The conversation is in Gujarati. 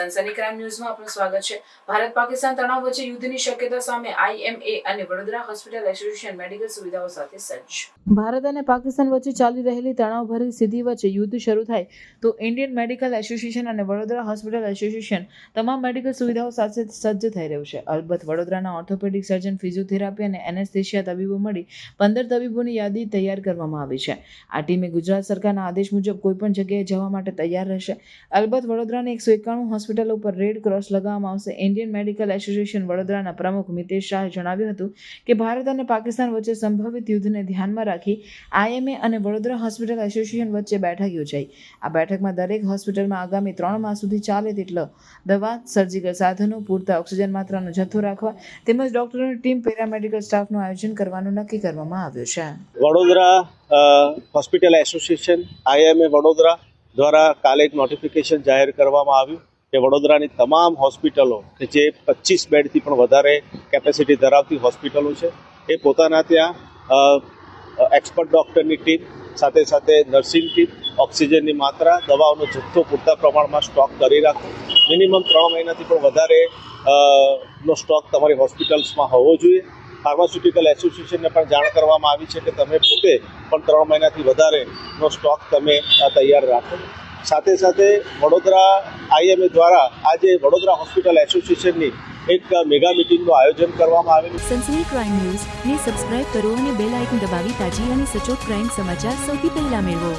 સનસની ક્રાઇમ ન્યૂઝમાં આપનું સ્વાગત છે. ભારત પાકિસ્તાન તણાવ વચ્ચે યુદ્ધની શક્યતા સામે આઈએમએ અને વડોદરા હોસ્પિટલ એસોસિએશન મેડિકલ સુવિધાઓ સાથે સજ્જ. ભારત અને પાકિસ્તાન વચ્ચે ચાલી રહેલી તણાવભરી સ્થિતિ વચ્ચે યુદ્ધ શરૂ થાય તો ઇન્ડિયન મેડિકલ એસોસિએશન અને વડોદરા હોસ્પિટલ એસોસિએશન તમામ મેડિકલ સુવિધાઓ સાથે સજ્જ થઈ રહ્યું છે. અલબત્ત વડોદરાના ઓર્થોપેડિક સર્જન, ફિઝિયોથેરાપી અને એનેસ્થેશિયા તબીબો મળી પંદર તબીબોની યાદી તૈયાર કરવામાં આવી છે. આ ટીમે ગુજરાત સરકારના આદેશ મુજબ કોઈપણ જગ્યાએ જવા માટે તૈયાર રહેશે. અલબત્ત વડોદરાની એકસો એકાણું હોસ્પિટલો ઉપર રેડ ક્રોસ લગાવવામાં આવશે. ઇન્ડિયન મેડિકલ એસોસિએશન વડોદરાના પ્રમુખ મિતેશ શાહે જણાવ્યું હતું કે ભારત અને પાકિસ્તાન વચ્ચે સંભવિત યુદ્ધને ધ્યાનમાં રાખી આઈએમએ અને વડોદરા હોસ્પિટલ એસોસિએશન વચ્ચે બેઠક યોજાઈ. આ બેઠકમાં દરેક હોસ્પિટલમાં આગામી ત્રણ માસ સુધી ચાલે તેટલો દવા, સર્જિકલ સાધનો, પૂરતા ઓક્સિજન માત્રાનો જથ્થો રાખવા તેમજ ડોક્ટરોની ટીમ, પેરામેડિકલ સ્ટાફનું આયોજન કરવાનું નક્કી કરવામાં આવ્યું છે. Vadodara hospital association, IMA Vadodara દ્વારા કાલે એક નોટિફિકેશન જાહેર કરવામાં આવ્યું. કે વડોદરાની તમામ હોસ્પિટલો કે જે પચીસ બેડથી પણ વધારે કેપેસિટી ધરાવતી હોસ્પિટલો છે, એ પોતાના ત્યાં એક્સપર્ટ ડૉક્ટરની ટીમ સાથે સાથે નર્સિંગ ટીમ ઓક્સિજનની માત્રા, દવાઓનો જથ્થો પૂરતા પ્રમાણમાં સ્ટોક કરી રાખો. મિનિમમ ત્રણ મહિનાથી પણ વધારે નો સ્ટોક તમારી હોસ્પિટલ્સમાં હોવો જોઈએ. ફાર્માસ્યુટિકલ એસોસિએશનને પણ જાણ કરવામાં આવી છે કે તમે પોતે પણ ત્રણ મહિનાથી વધારેનો સ્ટોક તમે તૈયાર રાખો. સાથે સાથે વડોદરા આઈએમએ દ્વારા આજે વડોદરા હોસ્પિટલ એસોસિએશનની એક મેગા મીટિંગનું આયોજન કરવામાં આવેલું સનસની ક્રાઇમ ન્યૂઝ ને સબસ્ક્રાઇબ કરો અને બેલ આઇકન દબાવી તાજી અને સચોટ ક્રાઇમ સમાચાર સૌથી પહેલા મેળવો.